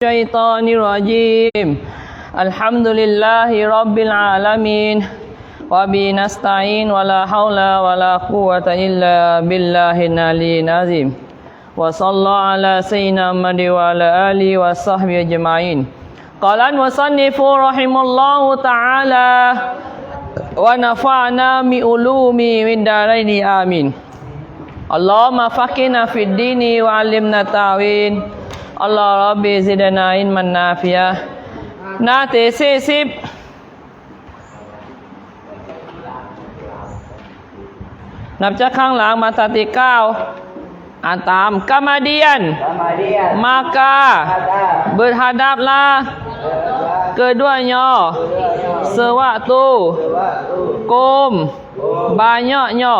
الشيطان الرجيم. الحمد لله رب العالمين. وبه نستعين ولا حول ولا قوة إلا بالله العلي العظيم. وصلى على سيدنا محمد وعلى آله وصحبه أجمعين. قال المصنف رحمه الله تعالى ونفعنا بعلومه من دارين آمين. اللهم فقنا في الدين وعلمنا อัลลอฮฺรับบีซิดนาอินมันนาฟิยะนาเตสี่สิบนับจากข้างหลังมาสติเก้าอันตามกามาเดียน มากาเบิดฮาดับลา เกิดด้วยยอเสวะตูโกม บายยอยอ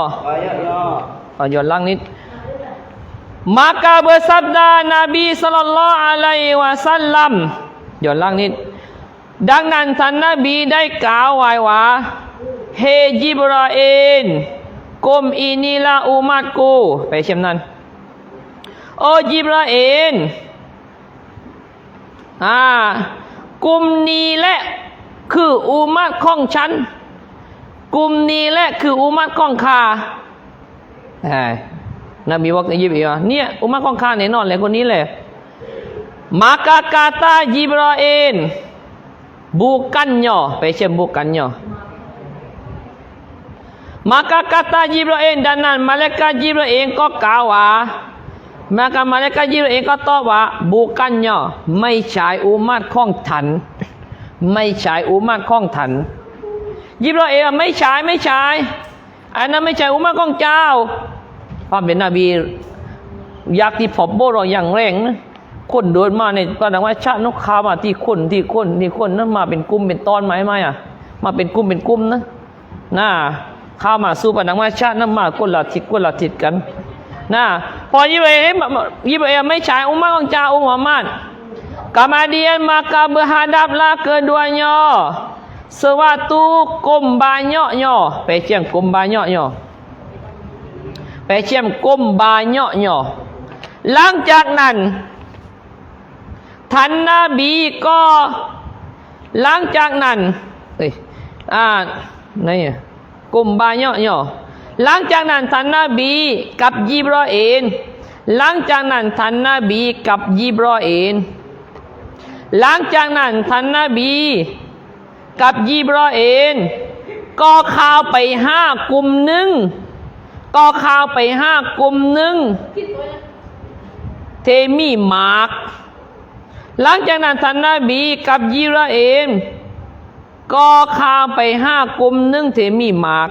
ขอย้อนลังนิด Maka bersabda Nabi sallallahu alaihi wasallam ย้อนหลังนิด ดังนั้นท่านนบีได้กล่าวไว้ว่าเฮจิบราเอนกลมอินิละอุมัดกู ไปเช่นนั้น โอจิบราเอนอ่ากลุ่มนี้แหละคืออุมัดของฉัน กลุ่มนี้แหละคืออุมัดของข้า นบีบอกยิบอีกว่าเนี่ยอุมาของข้าแน่นอนเลยคนนี้แหละ maka kata Jibril bukannya ไปเชื่อม bukannya maka kata Jibril ดังนั้นมาเลกาจิบรเองก็กล่าวว่า maka มาเลกาจิบรเองก็ตอบว่า bukannya ไม่ใช่อุมัดของฉัน ไม่ใช่อุมัดของฉันยิบรอเองไม่ใช่ไม่ใช่อันนั้นไม่ใช่อุมัดของเจ้า พระเป็นนบีอยากที่พบโบเราอย่างแรงนะคนเดินมาในก็ดังว่าชาตินกขามาที่คนที่คนที่คนนั้นมาเป็นกลุ่มเป็นตอนไหมไหมอะ มาเป็นกลุ่มเป็นกลุ่มนะน่าข้ามาสู้ปนังว่าชาตินั้นมาคนละทิศคนละทิศกันนะพอยิบเอยิบเอไม่ใช่อุมาของจาอุมามาน Kemudian maka berhadaplah keduanya Suatu kum banyaknya Peciang kum banyaknya ไปเชี่ย ปเชี่ยมก้มบาเนาะเนาะหลังจากนั้นท่านนบีก็หลังจากนั้นเอ้ยอ่าไหนอะก้มบาเนาะเนาะหลังจากนั้นท่านนบีกับยิบรอเอนหลังจากนั้นท่านนบีกับยิบรอเอนหลังจากนั้นท่านนบีกับยิบรอเอนก็เข้าไปห้ากลุ่มหนึ่ง ก็ข่าวไปห้ากลุ่มหนึ่งเทมีมาร์กหลังจากนั้นท่านนบีกับยิราเองก็ข่าวไปห้ากลุ่มหนึ่งเทมีมาร์ก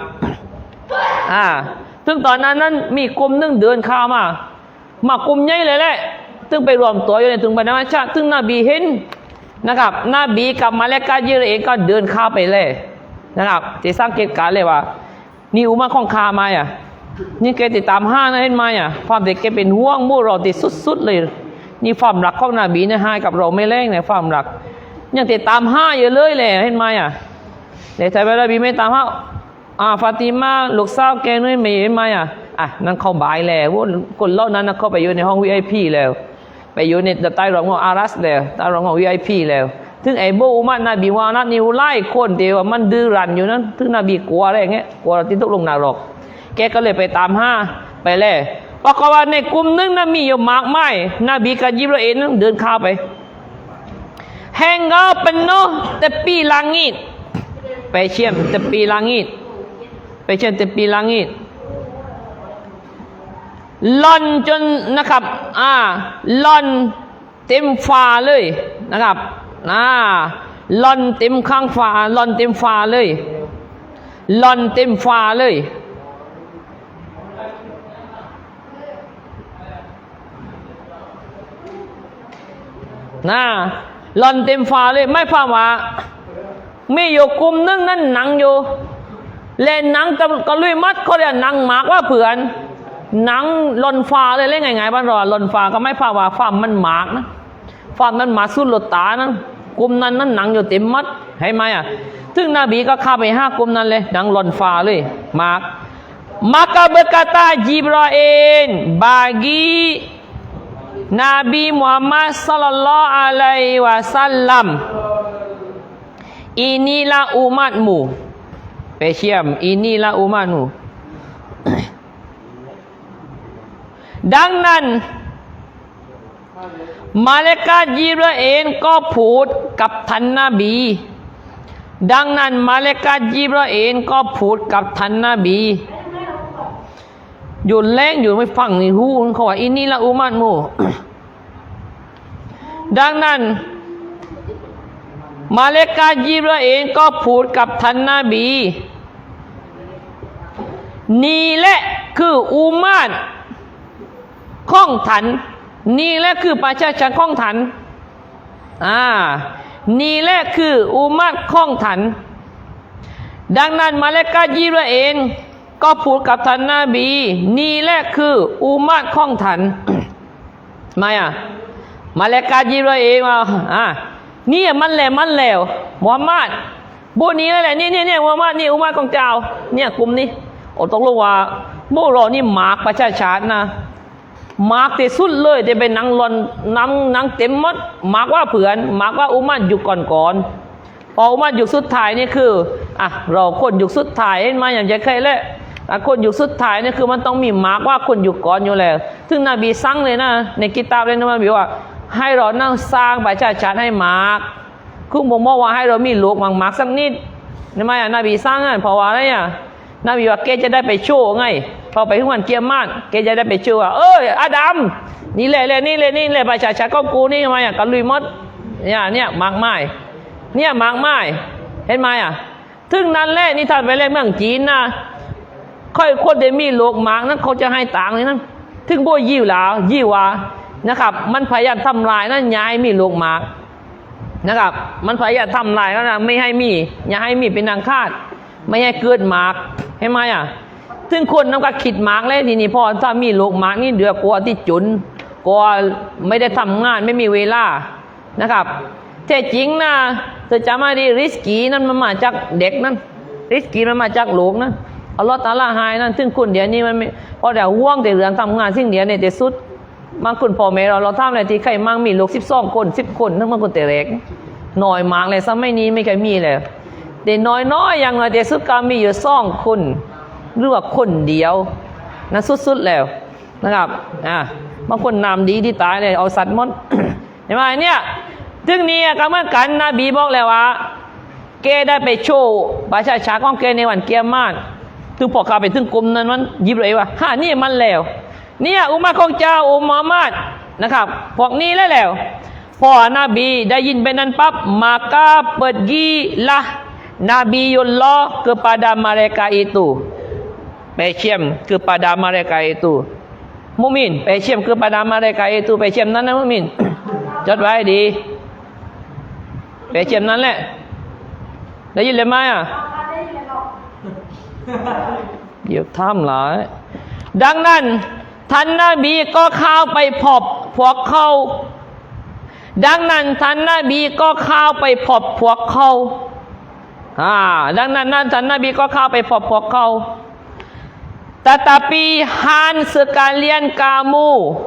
อ่าถึงตอนนั้นนั้นมีกลุ่มหนึ่งเดินข้าวมา มากลุ่มใหญ่เลยแหละถึงไปรวมตัวอยู่ในถึงบรรดาชาติถึงนบีเห็นนะครับนบีกับมาเลกายิราเองก็เดินข้าวไปเลยนะครับจะสังเกตการเลยว่านี่อุมาของคามาอะ นี่แกติดตามห้านะเห็นไหมอะความเด็กแกเป็นห่วงมู่เราติดสุดๆเลย นี่ความรักของนบีนี่ยกับเราไม่แรงเนี่ยความรักยังติดตามห้าอยู่เลยเลยเห็นไหมอะแต่แต่เวลาบีไม่ตามห้าอ่าฟาติมาลูกสาวแกนี่ไม่เห็นไหมอะอะนั่นเข้าบายแล้วคนเล่านั้นเข้าไปอยู่ในห้อง VIP แล้ว ไปอยู่ในใต้รองของอารัสแล้วใต้รองของ VIP แล้วถึงไอ้โบอุมัดนบีวานัดนิวไล่คนเดียวมันดื้อรั้นอยู่นั้นถึงนบีกลัวอะไรอย่างเงี้ยกลัวที่ตกลงนรก แกก็เลยไปตามห้าไปเลยปรากฏว่าในกลุ่มนึงนะมีอยู่มากมายนบีกับยิบราเอลนั้นเดินข้าไปแหงเงาเป็นโนแต่ปีลัง it ไปเชื่อมแต่ปีลัง it ไปเชื่อมแต่ปีลัง it ล่อนจนนะครับ อ่าล่อนเต็มฟ้าเลยนะครับอ่าล่อนเต็มข้างฟ้าล่อนเต็มฟ้าเลยล่อนเต็มฟ้าเลย นะหล่อนเต็มฟ้าเลยไม่ฟ้าว่ามีอยู่กลุ่มนึงนั่นหนังอยู่เล่นหนังตะกะลุยมัดเขาเรียกหนังหมากว่าเผื่อนหนังหล่นฟ้าเลยเล่นไงไงบ้านเราหล่นฟ้าก็ไม่ฟ้าว่าฟ้ามันหมากนะฟ้ามันหมาสุดหลดตานะกลุ่มนั้นนั่นหนังอยู่เต็มมัดให้ไหมอะถึงนบีก็ข้าไปห้ากลุ่มนั้นเลยหนังหล่นฟ้าเลยหมาก maka berkata Jibril bagi นบีมุฮัมมัดสัลลัลลอฮุอะลัยวะสัลลัม inilah umatmu Pesyam inilah umatmu ดังนั้น มาเลกายิบรเอลก็พูดกับท่านนบี ดังนั้น มาเลกายิบรเอลก็พูดกับท่านนบี หยุดแรงอยู่ไม่ฟังนี่หูเขาว่าอินนี่ละอุมัดหมูดังนั้น มาเลกายิบราเอลก็พูดกับท่านนบี นี่แหละคืออุมัดข้องถัน นี่แหละคือประชาชนข้องถัน อ่า นี่แหละคืออุมัดข้องถัน ดังนั้นมาเลกายิบราเอล ก็พูดกับท่านนาบี นี่แหละคือ อุมัดข้องถันมาอะมาเลกายิบราเอลมาอ่านี่มันแหละมันแล้วมุฮัมมัดบุนี้แหละนี่นี่นี่มุฮัมมัดนี่อุมัดของเจ้า เนี่ยกลุ่มนี้โอ้ต้องรู้ว่าโบรอนี่หมากประชาชาตินะมาร์กที่สุดเลยจะเป็นนังลอนนังนังเต็มมดมาร์กว่าเผื่อนมาร์กว่าอุมัดยุคก่อนก่อนพออุมัดยุคสุดท้ายนี่คืออะเราคนยุคสุดท้ายเห็นมาอย่างใจะเคยเลย อ่คนยุคสุดท้ายนี่คือมันต้องมีมาร์กว่าคนยุคก่อนอยู่แล้วซึ่งนบีสั่งเลยนะ ในกิตาบเลยนะมันบอกว่า ให้เรานั่งสร้างประชาชาติให้มาร์กคือผมบอกว่าให้เรามีลูกมังมาร์กสักนิดทำไมอะนบีสร้างอะเพราะว่าอะไรอะนบีว่าแกจะได้ไปโชว์ไงพอไปถึงวันเกียร์มาศแกจะได้ไปโชว์ว่าเอออาดัมนี่แหละเลยนี่เลยนี่เลยประชาชาติก็กูนี่ทำไมอะกันลุยมดเนี่ยเนี่ยมากไมายเนี่ยมากไมายเห็นไหมอะถึงนั้นแหละนี่ท่านไปเล่นเมืองจีนนะ ค่อยคนเดมีโลกมากนั้นเขาจะให้ต่างเลยนั้นถึงโบยยิ่วหลาวยิ่ววานะครับ มันพยายามทำลายนั่นย้ายมีโลกมากนะครับ มันพยายามทำลายแล้วนะไม่ให้มีอย่าให้มีเป็นนางคาด ไม่ให้เกิดหมากเห็นไหมอะถึงคนน้ำก็คิดหมากเลยทีนี้พอถ้ามีโรคหมากนี่เดือกลัวที่จุนกลัวไม่ได้ทำงานไม่มีเวลานะครับแต่จริงนะเธอจำมาดีริสกีนั่นมันมาจากเด็กนั่นริสกีมันมาจากโลกนั่น อัลลอฮฺตาลาหายนั่นถึงคนเดียวนี้มันม่พอแต่ห่วงแต่เรื่องทำงานสิ่งเดียวเนี่ยแต่สุดบางคนพ่อแม่เราเราทำอะไรที่ใครมั่งมีลูกสิบสองคนสิบคนทั้งบางคนแต่เล็กหน่อยมากเลยสมัยนี้ไม่เคยมีเลยเด็กน้อยน้อยอย่างไรเด็กสุดก็มีอยู่สองคนหรือว่าคนเดียวนะสุดๆแล้วนะครับอ่าบางคนนำดีที่ตายเลยเอาสัตว์มดเห็นไหมเนี่ยถึงนี้ก็เหมือนกันนะบีบอกแล้วว่าแกได้ไปโชว์ประชาชาของแกในวันเกียรมาศ ถึงพอเข้าไปถึงกลุ่มนั้นมันยิบเลยว่าฮ่านี่มันแล้ว เนี่ยอุมาของเจ้าอุมามาดนะครับพวกนี้แล้วแล้วพอนบีได้ยินไปนั้นปั๊บ maka pergilah Nabiullah kepada mereka itu Peciem kepada mereka itu Mumin Peciem kepada mereka itu Peciem นั้นนะมุมินจดไว้ดีเปเชียมนั้นแหละได้ยินเลยไหมอะ เดี๋ยวทำหลาย ดังนั้น ท่านนาบีก็เข้าไปพบพวกเขา ดังนั้นท่านนาบีก็เข้าไปพบพวกเขาอ่าดังนั้นนั้นท่านนาบีก็เข้าไปพบพวกเขา tetapi han sekalian kamu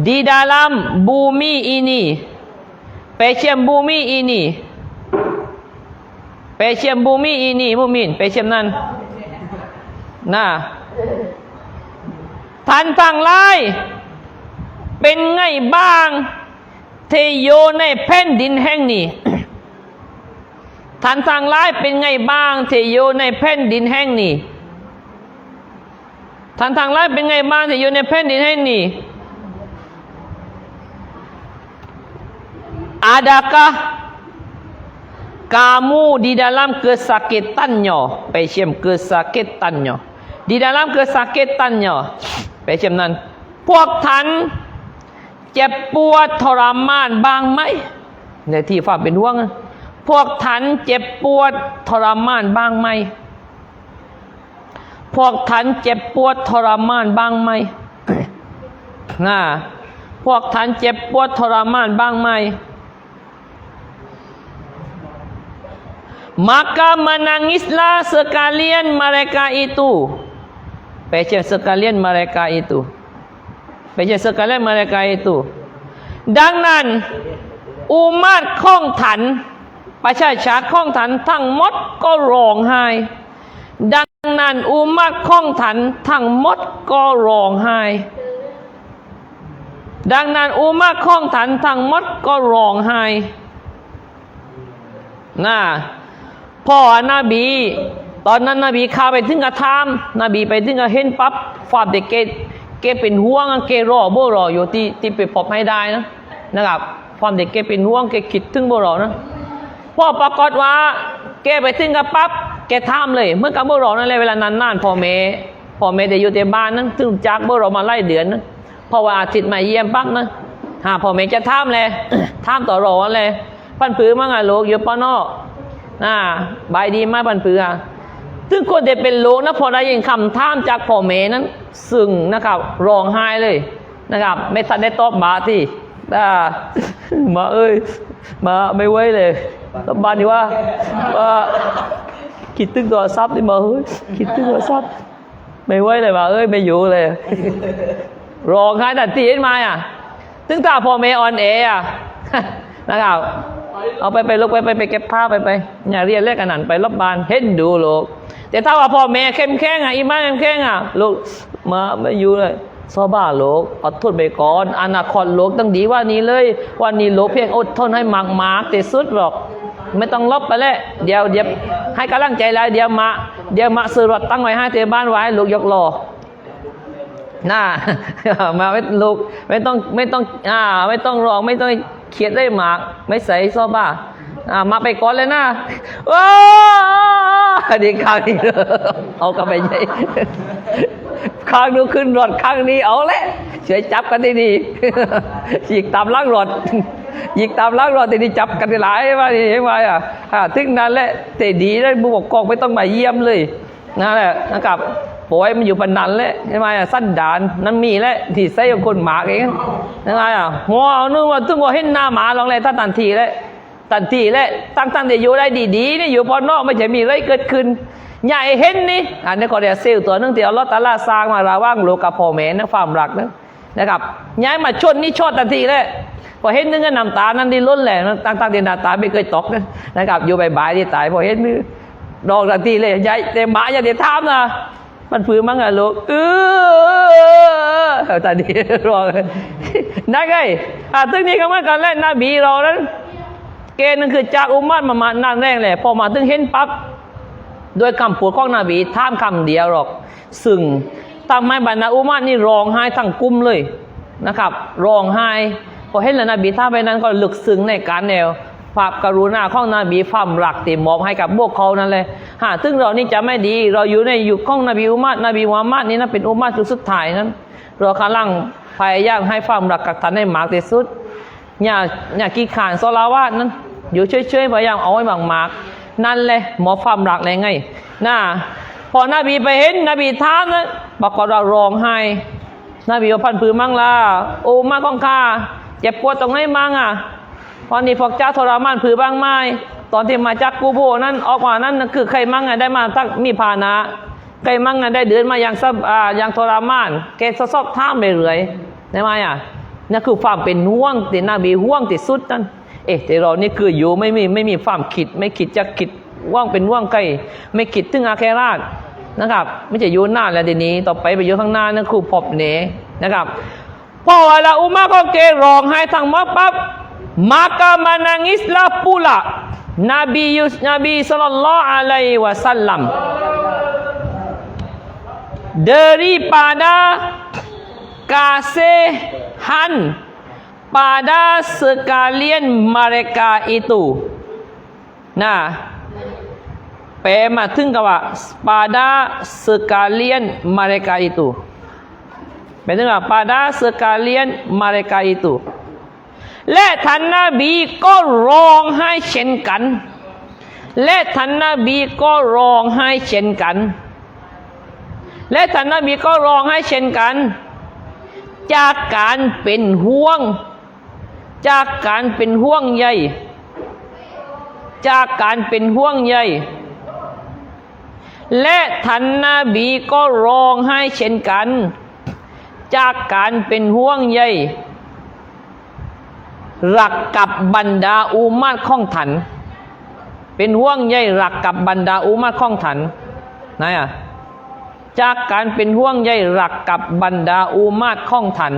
di dalam bumi ini passion bumi ini passion bumi ini mukmin passion นั้นนะท่านทั้งหลายเป็นไงบ้างเทโยในแผ่นดินแห่งนี้ท่านทั้งหลายเป็นไงบ้างเทโยในแผ่นดินแห่งนี้ท่านทั้งหลายเป็นไงบ้างเทโยในแผ่นดินแห่งนี้ Adakah kamu di dalam kesakitannya pasien kesakitannya di dalam kesakitannya pasien นั้น พวกท่านเจ็บปวดทรมานบ้างไหม ในที่ฝากเป็นห่วงนะพวกท่านเจ็บปวดทรมานบ้างไหม พวกท่านเจ็บปวดทรมานบ้างไหมนะพวกท่านเจ็บปวดทรมานบ้างไหม Maka menangislah sekalian mereka itu. Passion sekalian mereka itu. ไม่ใช่ sekali mereka itu ดังนั้น อุมาตข้องถัน ประชาชาติข้องถันทั้งหมดก็ร้องไห้ ดังนั้น อุมาตข้องถันทั้งหมดก็ร้องไห้ ดังนั้น อุมาตข้องถันทั้งหมดก็ร้องไห้น่ะ พ่อนาบี ตอนนั้นนบีข้าไปถึงกระทามนบีไปถึงกระเห็นปั๊บฟาดเด็กเกเกเป็นห่วงเกรอโบรออยู่ที่ที่ไปพบให้ได้นะนะครับความเด็กเกเป็นห่วงเกคิดถึงโบรอนะพ่อปรากฏว่าแกไปถึงกับปั๊บแกทามเลย เมื่อกับโบรอนั่นเลยเวลานานๆพ่อแม่พ่อแม่ได้อยู่แต่บ้านนั้นถึงจากโบรอมาไล่เดือนนะพราะว่าอาทิตย์มาเยี่ยมปั๊บนะหาพ่อแม่จะทามเลยทามต่อรอเลยพันผือมั่งอะลูกอยู่ป้อนอก น่าบายดีมากพันผืออะซึ่งคนที่เป็นโลกนะพอได้ยินคำท่ามจากพ่อแม่นั้นซึ่งนะครับร้องไห้เลยนะครับ ไม่ทันได้ตอบบาที่อ่ามาเอ้ย มาไม่ไหวเลยตบ้านนี้ว่าว่าคิดตึงตัวซับดิมาเฮ้ยคิดตึงตัวซับไม่ไหวเลยมาเอ้ยไม่อยู่เลยร้องไห้แต่ตีเห็นมาอะถึงตาพ่อแม่ออนแออะนะครับ เอาไปไปลูกไปไปไปเก็บผ้าไปไปอย่าเรียนเรียกกันนันไปรบบานเห็นดูลูกแต่ถ้าว่าพ่อแม่เข้มแข็งอะอีมาเข้มแข็งอะลูกมาไม่อยู่เลยซอบ้าลูกอดทนไปก่อนอนาคตลูกตั้งดีว่านี้เลยวันนี้ลูกเพียงอดทนให้มากมากๆที่สุดหรอก ไม่ต้องลบไปแล้วเดี๋ยวเดี๋ยวให้กำลังใจแล้วเดี๋ยวมา เดี๋ยวมาซื้อรถตั้งไว้ให้เตบ้านไว้ลูกยกล้อน่ามาไม่ลูกไม่ต้องไม่ต้องอ่าไม่ต้องรองไม่ต้อง เขียนได้หมาก ไม่ใส่ซอบ้าอ่ามาไปก่อนเลยนะโอ้ดีข้างนี้เอากลับไปใหญ่ข้างนู้นขึ้นรถข้างนี้เอาและเฉยจับกันดีดีๆหยิกตามล่างรถหยิกตามล่างรถแต่นี่จับกันหลายว่านี่เห็นไหมอะอ่าถึงนั้นแหละแต่ดีแล้บุกกองไม่ต้องมาเยี่ยมเลยนั่นแหละนะครับ ปล่อยมันอยู่ปนนันแหละใช่ไหมอะสั้นดานนั่นมีแหละที่ใส่คนหมาเองใช่ไหมอะหัวเอานึกว่าถึงว่าเห็นหน้าหมาลองเลยถ้าตันทีแล้วตันทีแล้วตั้งตั้งแต่อยู่ได้ดีๆนี่อยู่พอนอกไม่ใช่มีอะไรเกิดขึ้นใหญ่เห็นนี่อันนี้ก็เรียกเซลล์ตัวนึงที่เอาลอตตาลาสร้างมาระว่างโลกกับพ่อแม่นะความรักนะนะครับย้ายมาชนนี่ชดทันทีเลยพอเห็นนึงก็น้ำตานั้นดิล้นแหละตั้งตั้งแต่หน้าตาไม่เคยตกนะนะครับอยู่บ่ายๆที่ตายพอเห็นนึงดอกทันทีเลยยายแต่หมาอย่าเดี๋ยวทำนะ มันฟื้นมั้งอะลูกเออตอนนี้รอนั่นไงอะตึงนี้ก็เหมือนกันแหละนบีเรานั้น เกณฑ์นั่นคือจากอุมมัดมามานั่นแรกแหละพอมาถึงเห็นปั๊บโดยคำพูดของนบีท่ามคำเดียวหรอก ซึ่งทำให้บรรดาอุมมัดนี่ร้องไห้ทั้งกลุ่มเลยนะครับร้องไห้พอเห็นแล้วนบีท่าไปนั้นก็ลึกซึ้งในการแนว ความกรุณาของนบีความรักที่มอบให้กับพวกเขานั่นเลยหาซึ่งเรานี่จะไม่ดี เราอยู่ในยุคของนบีอุมัดนบีมุฮัมมัดนี่นะเป็นอุมัดจุดสุดท้ายนั้น เรากำลังพยายามให้ความรักกับท่านให้มากที่สุดอย่าอย่ากีขานโซลาวาดนั้น อยู่เฉยๆพยายามเอาไว้บางมากนั่นเลยหมอความรักเลยไงน่าพอนบีไปเห็นนบีท้ามนะปรากว่าร้องไห้นบีว่าพันผือมั่งล่ะโอ้มาของข้าเจ็บปวดตรงไหนมั่งอะ ตอนนี้พวกเจ้าทรมานผือบ้างไหมตอนที่มาจากกูโบนั่นออกมานั่นคือใครมั่งอะได้มาทักมีภานะใครมั่งอะได้เดินมาอย่างสบอ่าอย่างทรมานแกซอกท่ามไปเรื่อยได้ไหมอะนั่นคือความเป็นห่วงที่นบีห่วงที่สุดนั่นเอ๊ะแต่เรานี่คืออยู่ไม่มีไม่มีความคิด ไม่คิดจะคิดว่างเป็นว่างไกลไม่คิดถึงอาแคราชนะครับ ไม่จะอยู่หน้าแล้วเดี๋ยวนี้ ต่อไปไปอยู่ข้างหน้านั่นคือพบเนนะครับพอเวลาอุมาก็เกร้องไห้ทั้งมดปั๊บ maka menangislah pula Nabi Yus Nabi sallallahu alaihi wasallam daripada kasihan pada sekalian mereka itu. Nah, แปลมาถึงกับว่า pada sekalian mereka itu แปลถึงว่า pada sekalian mereka itu และท่านนบีก็ร้องไห้เช่นกัน และท่านนบีก็ร้องไห้เช่นกัน และท่านนบีก็ร้องไห้เช่นกัน จากการเป็นห่วง จากการเป็นห่วงใยจากการเป็นห่วงใยและท่านนบีก็ร้องไห้เช่นกัน จากการเป็นห่วงใย รักกับบรรดาอุมาตข้องถัน เป็นห่วงใยรักกับบรรดาอุมาตข้องถันไหนอะจากการเป็นห่วงใยรักกับบรรดาอุมาตข้องถัน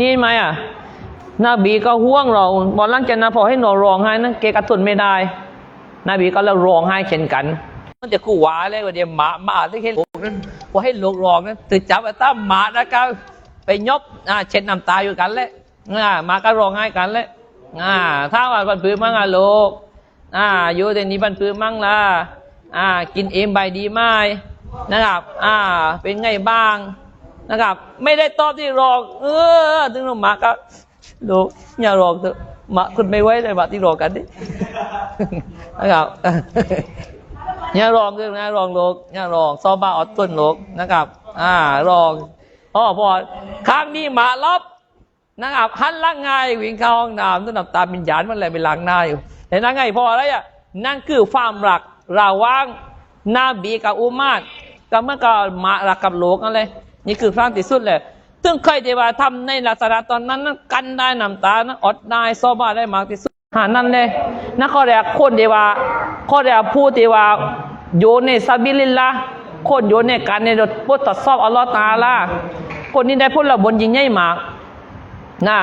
นี่ไหมอะนบีก็ห่วงเราบอกหลังจากนั้นพอให้หนอร้องไห้นะเกกระตุนไม่ได้นบีก็แล้วร้องไห้เช่นกันมันจะกูหวาเลยว่าเดี๋ยวหมาหมาที่ให้ลูกนั้นพอให้ลูกร้องนั้นตื่นจับไอ้ตั้มหมานะครับไปยบอ่าเช็ดน้ำตาอยู่กันแหละ อ่าหมาก็ร้องไห้กันแหละอ่าถ้าว่าบันพื้นมั่งอะลูกอ่าอยู่แต่นี้บันพื้นมั่งละอ่า กินเอ็มใบดีไหมนะครับ อ่า เป็นไงบ้างนะครับ ไม่ได้ตอบที่รองเออถึงหมาก็ลูกอย่ารองเถอะหมาคุณไม่ไว้เลยหมาที่รอกันดินะครับอย่ารองด้วยนะรองโลกอย่ารองซอบ้าออดต้นโลกนะครับ อ่ารองอ๋อพอครั้งนี้หมาลบ นะครับหันล่างง่ายวิ่งเข้าห้องน้ำต้นน้ำตาบินญาณมันเลยไปล้างหน้าอยู่เห็นนั่นไงพออะไรอะนั่นคือความรักระว่างนาบีกับอุมาตก็เมื่อก็มารักกับโลกนั่นเลยนี่คือครั้งที่สุดเลยซึ่งใครจะว่าทำในลักษณะตอนนั้นนั้นกันได้น้ำตานะอดได้ซอบ้าได้มากที่สุดหานั่นเลยนะข้อแรกคนเดียวว่าข้อแรกพูดเดียวว่าโยนในซาบิลิลละคนโยนในการในรถพุทธสอบอัลลอฮ์ตาลาคนนี้ได้พูดละบนยิงใหญ่มาก นะ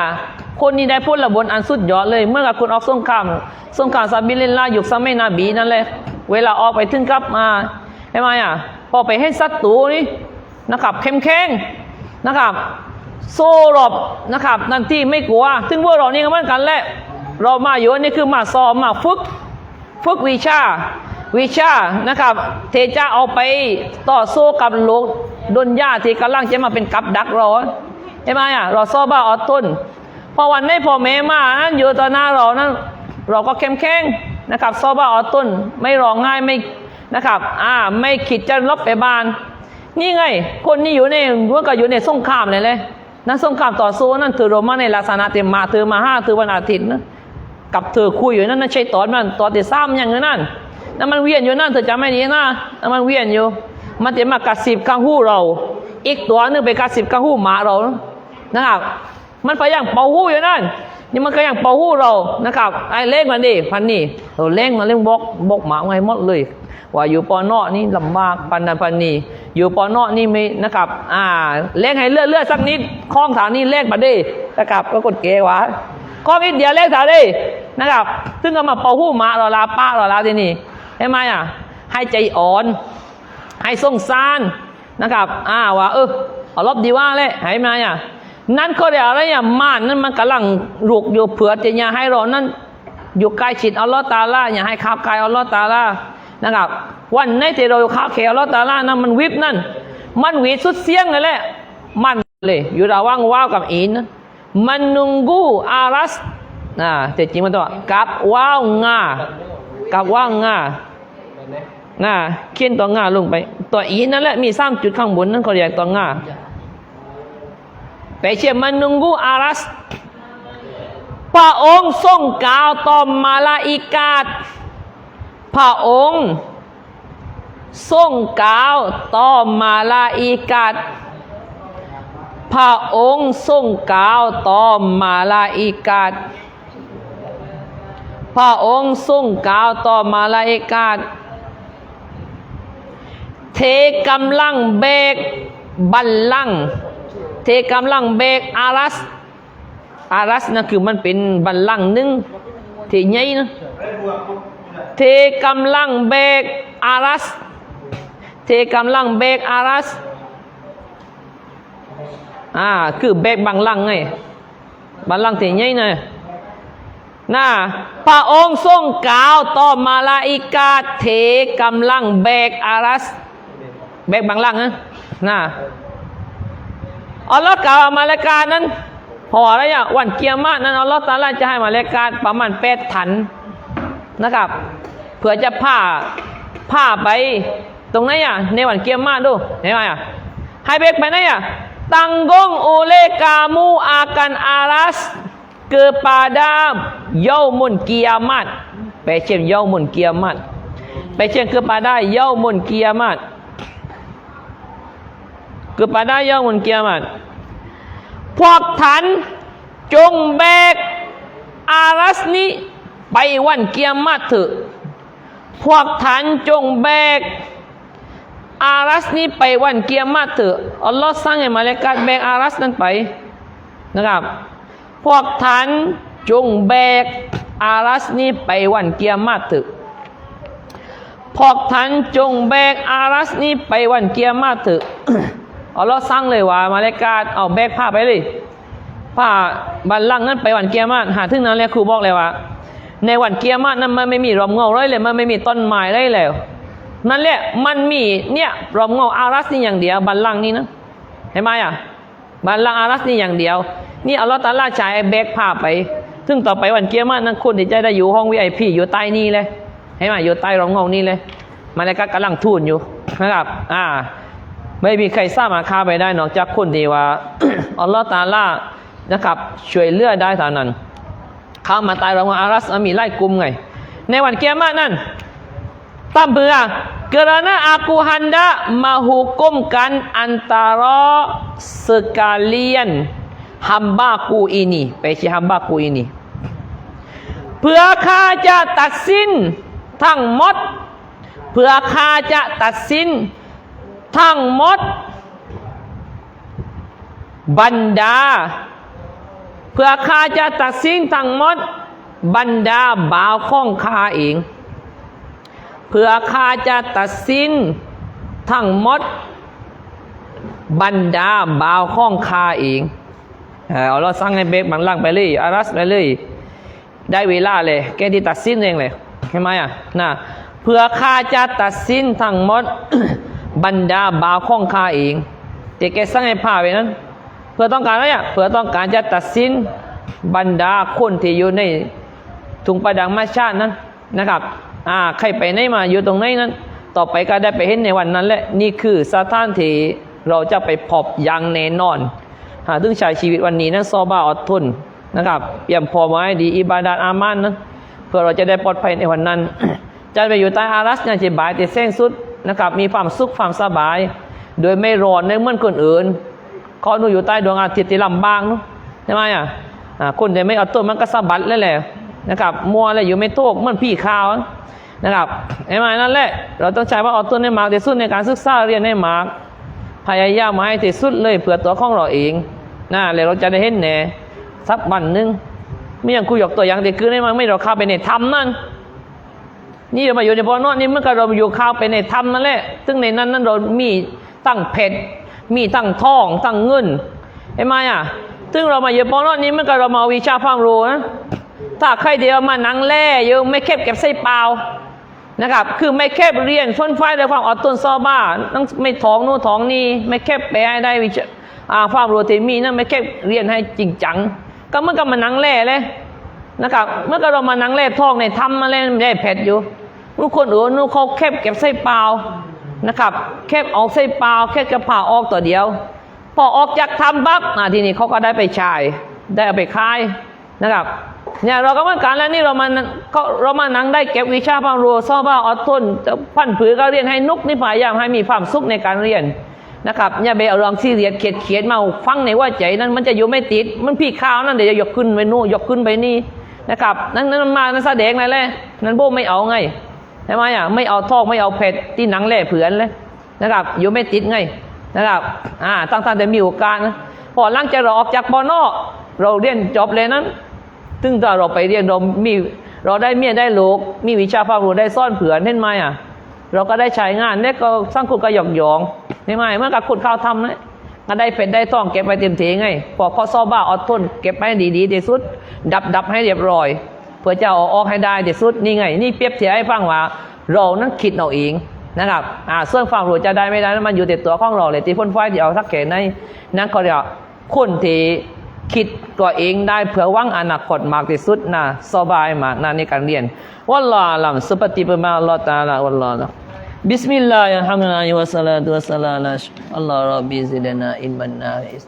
คนนี้ได้พูดละบนอันสุดยอดเลย เมื่อกับคุณออกสงครามสงครามซาบิลิลละยุคสมัยนาบีนั่นเลยเวลาออกไปถึงกลับมาใช่ไหมอะพอไปให้ศัตรูนี่นะครับเข้มแข็งนะครับ โซ่รอบนะครับ นั่นที่ไม่กลัวถึงพวกเรานี่ก็เหมือนกันแหละเรามาอยู่นี่คือมาซ้อมมาฝึกฝึกวิชาวิชานะครับ เทจะเอาไปต่อสู้กับโลกดนยาที่กำลังจะมาเป็นกับดักเรา ใช่ไหมอะเราซอบ้าออต้นพอวันนี้พอเมมานั้นอยู่ต่อหน้าเรานั้น เราก็เข้มแข็งนะครับซอบ้าออต้นไม่ร้องไห้ไม่นะครับ อ่า ไม่คิดจะลบไปบาน นี่ไง คนนี้อยู่ในว่าก็อยู่ในสงครามเลยเลยนะสงครามต่อสู้นั่นเธอโรมาในลักษณะเต็มมาเธอมาห้าเธอวันอาทิตย์นะกับเธอคุยอยู่นั่นนะใช่ตอนมันตอนที่ซ้ำอย่างนั้นนั่นมันเวียนอยู่นั่นเธอจำไม่ดีนะนั่นมันเวียนอยู่ มันจะมากระสิบข้างหูเรา อีกตัวหนึงไปกระสิบข้างหูหมาเรา นะครับ มันพยายามเป่าหู้อยู่นั่นนี่มันก็อยังเป่าหู้เรานะครับไอ้เล่งมันดิพันนี่เราเล่งมันเล่งบกบกหมาไงหมดเลยว่าอยู่ปอนอนี่ลำบากปันนันปันนีอยู่ปอนอนี่ไม่นะครับ อ่าเล่งให้เลือดเลือดสักนิดคล้องฐานนี่เล่งมาดินะครับก็กดเกวะคล้องนิดเดียวเล่งฐานดินะครับ ซึ่งก็มาเป่าหูหมาเราลาป้าเราลาที่นี่ใช่ไหมอะให้ใจอ่อน ให้ส่งสารนะครับ อ่าว่าเออเอารบดีว่าเลยให้มาอะ นั่นเขาเรียกอะไรอะม่านนั่นมันกำลังรุกอยู่เผื่อจะอย่าให้เรานั้น อยู่ใกล้ชิดอัลลอฮ์ตาลาอย่าให้ขับกายอัลลอฮ์ตาลานะครับ วันไหนที่เราขับเขอัลลอฮ์ตาลานั้นมันวิบนั่น มันหวีสุดเสียงเลยแหละมันเลย อยู่ระว่างว้าวกับอินมันนุงกูอารัสนะแต่จริงมันตัวกับว้าวงากับว้าวงานะเขียนตัวงาลงไป ตัวอีนั่นแหละมีสามจุดข้างบนนั่นเขาเรียกตัวงา ไปเชื่อมันนุงกูอารัสพระองค์ทรงกล่าวต่อมาลาอิกาตพระองค์ทรงกล่าวต่อมาลาอิกาตพระองค์ทรงกล่าวต่อมาลาอิกาตพระองค์ทรงกล่าวต่อมาลาอิกาตเทกำลังเบกบัลลังก์ เทกำลังเบกอารัส อารัสนะคือมันเป็นบัลลังก์หนึ่งที่ใหญ่นะเทกำลังเบกอารัส เทกำลังเบกอารัสอ่าคือเบกบัลลังก์ไงบัลลังก์ที่ใหญ่นะนะพระองค์ทรงกล่าวต่อมาลาอิกาเทกำลังเบกอารัส เบกบัลลังก์นะนะ อัลลอฮ์กล่าวมาเลกานั้นพออะไรอะวันเกียร์มาสนั้นอัลลอฮ์ตาลาจะให้มาเลกาประมาณแปดถันนะครับเผื่อจะผ้าผ้าไป ตรงไหนอะในวันเกียร์มาสดูเห็นไหมอะให้เบกไปไหนอะตังกงโอเลกามูอากันอารัส kepada yaumul kiamat ไปเช่น yaumul kiamat ไปเช่น kepada yaumul kiamat kepada yaumul kiamat พวกท่านจงแบกอารัสนี้ไปวันเกียรติเถอะพวกท่านจงแบกอารัสนี้ไปวันเกียรติเถอะอัลลอฮ์สั่งให้มาเลกัดแบกอารัสนั้นไปนะครับ พวกท่านจงแบกอารัสนี้ไปวันเกียรติเถอะพวกท่านจงแบกอารัสนี้ไปวันเกียรติเถอะ อัลลอฮ์สั่งเลยว่ามาเลกาเอาแบกผ้าไปเลยผ้าบัลลังนั้นไปวันเกียรติหาถึงนั้นแล้วครูบอกเลยว่า ในวันเกียรตินั้นมันไม่มีร่มเงาเลยเลยมันไม่มีต้นไม้เลยแล้ว นั่นแหละมันมีเนี่ยร่มเงาอารัสนี่อย่างเดียวบัลลังนี่นะเห็นไหมอะบัลลังอารัสนี่อย่างเดียว นี่อัลลอฮ์ตาลาใช้แบกผ้าไปถึงต่อไปวันเกียรตินั้นคนที่จะได้อยู่ห้องวีไอพีอยู่ใต้นี่เลยเห็นไหมอยู่ใต้ร่มเงานี่เลยมาเลกากำลังทูนอยู่นะครับ อ่า ไม่มีใครสามารถฆ่าไปได้นอกจากคนที่ว่าอัลลอฮ์ตาลานะครับช่วยเลือได้เท่านั้นเข้ามาตายเราอารัสมีไล่กลุ่มไง ในวันเกียรตินั้นตามเบื่อ kerana aku hendak menghukumkan antara sekalian hambaku ini ไปที่ hambaku ini เพื่อข้าจะตัดสินทั้งหมด เพื่อข้าจะตัดสิน ทั้งหมด บรรดา เพื่อข้าจะตัดสินทั้งหมด บรรดาบ่าวของข้าเอง เพื่อข้าจะตัดสินทั้งหมด บรรดาบ่าวของข้าเองเอาเราสั่งให้เบรกบังลังไปเลยอารัสไปเลยได้เวลาเลย แกที่ตัดสินเองเลยใช่ไหมอะนะเพื่อข้าจะตัดสินทั้งหมด บรรดาบ่าวของข้าเองแต่แกสั่งให้พาไปนั้น เพื่อต้องการอะไรอะเพื่อต้องการจะตัดสินบรรดาคนที่อยู่ในถุงประดังมาชาตินั้นนะครับอ่าใครไปไหนมาอยู่ตรงไหนนั้น ต่อไปก็ได้ไปเห็นในวันนั้นแหละนี่คือสถานที่เราจะไปพบอย่างแน่นอนหาถึงใช้ชีวิตวันนี้นั้นซอบ้าอดทนนะครับเตรียมพอไว้ดีอิบาดาอามานนั้นเพื่อเราจะได้ปลอดภัยในวันนั้นจะไปอยู่ใต้อารัสเนี่ยจะบายแต่แซงสุด นะครับ มีความสุขความสบาย โดยไม่ร้อนในเหมือนคนอื่นเขาหนูอยู่ใต้ดวงอาทิตย์ที่ลำบากเนาะใช่ไหมอะคนที่ไม่เอาตัวมันก็สะบัดแล้วแหละนะครับมัวอะไรอยู่ไม่โตกเหมือนพี่ข้าวนะครับไอ้มานั่นแหละ เราต้องใช้ว่าเอาตัวในมากที่สุดในการศึกษาเรียนในมากพยายามมาให้ที่สุดเลยเผื่อตัวของเราเองนะแล้วเราจะได้เห็นแน่สักวันหนึ่งไม่อย่างคุยยกตัวอย่างเด็กคือในมันไม่เราเข้าไปในถ้ำนั่น นี่เรามาอยู่ในบอนอนนี่เมื่อกเราอยู่ข้าไปในถ้ำนั่นแหละซึ่งในนั้นนั้นเรามีตั้งเพชรมีตั้งทองตั้งเงินเห็นไหมอะซึ่งเรามาอยู่บอนอนนี่เมื่อกเรามาวิชาความรู้นะถ้าใครเดียวมานังแล่เยอะไม่เก็บเก็บใส่เปล่านะครับ คือไม่แคบเรียนฟ้นไฟด้วยความอดทนซอบ้าต้องไม่ท้องโน่ท้องนี่ไม่แคบไปให้ได้วิชาอาความรู้ที่มีนั่นไม่แคบเรียนให้จริงจัง ก็เมื่อกับมานังแร่เลยนะครับ เมื่อกับเรามานังแร่ท้องในทำมาเล่นไม่ได้แผดอยู่ นู่นคนอื่นนู่นเขาแคบเก็บไส้เปล่านะครับ แคบออกไส้เปล่าแค่กระผ่าออกตัวเดียว พอออกจากทำปั๊บอ่าทีนี้เขาก็ได้ไปชายได้เอาไปขายนะครับเนี่ยเราก็เหมือนกันแล้วนี่เรามาก็เรามานั่งได้เก็บวิชาควารู้ซ่อบ้าอดทนพันผือก็เรียนให้นุกนี่พยายามให้มีความสุขในการเรียนนะครับอย่าไปเอาเรื่องที่เรียนเขียนเขียนมาฟังในว่าใจนั้นมันจะอยู่ไม่ติด มันพี่ข้าวนั่นเดี๋ยวจะยกขึ้นไปนู่นยกขึ้นไปนี่นะครับ นั่นนั่นมานั่นแสดงอะไรเลยนั่นโบไม่เอาไง ใช่ไหมอะไม่เอาทอกไม่เอาเผ็ดที่หนังแหล่เผือนเลยนะครับอยู่ไม่ติดไงนะครับอ่าตั้งแต่แต่มีโอกาสนะพอหลังจากเราออกจากปอนอเราเรียนจบเลยนั้นซึ่งถ้าเราไปเรียนเรามีเราได้เมียได้ลูกมีวิชาความรู้ได้ซ่อนเผื่อนเห็นไหมอะเราก็ได้ใช้งานเนี่ยก็สร้างคุณก็หยอกหยองเห็นไหมเมื่อกับคุณข้าวทำเนี่ยก็ได้เป็นได้ต้องเก็บไปเต็มทีไงพอข้อซอบ้าอดทนเก็บไปให้ดีๆที่สุด ดับดับให้เรียบร้อย พื่อจะเอาออกให้ได้ที่สุดนี่ไง นี่เปรียบเทียบให้ฟังว่า เรานั้นคิดเอาเองนะครับอ่าส่วนความรู้จะได้ไม่ได้นั้นมันอยู่ในตัวของเราเลยที่พ่นไฟที่เอาสักแค่ในนั่นเขาเรียกว่าคนที่คิดตัวเองได้เพื่อหวังอนาคตมากที่สุดนะสบายมากนะในการเรียนวัลลอฮ์อัลลัมสุปฏิปมาอัลลอฮ์ตาลาวัลลอฮ์ละบิสมิลลาฮิรเราะห์มานิรเราะฮีมวะสลาตุวะสลามุอะลาอัลลอฮ์รับบิซิดนาอิลมันนาฟิส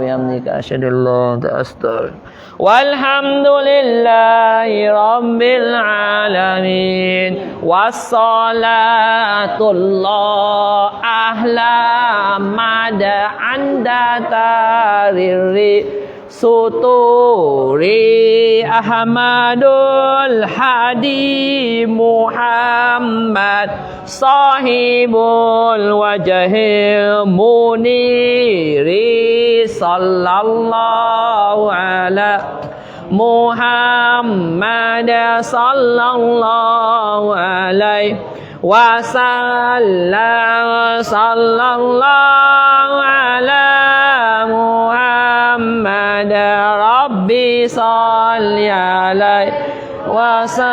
bihamdika asyhadu an la ilaha illa anta astaghfiruka walhamdulillahi rabbil alamin wassalatullah ahla mada anda tariri سطور أحمد الحدي محمد صاحب الوجه المنير صلى الله على محمد صلى الله عليه وسلم صلى الله Muhammad Rabbi salli alaihi wasallam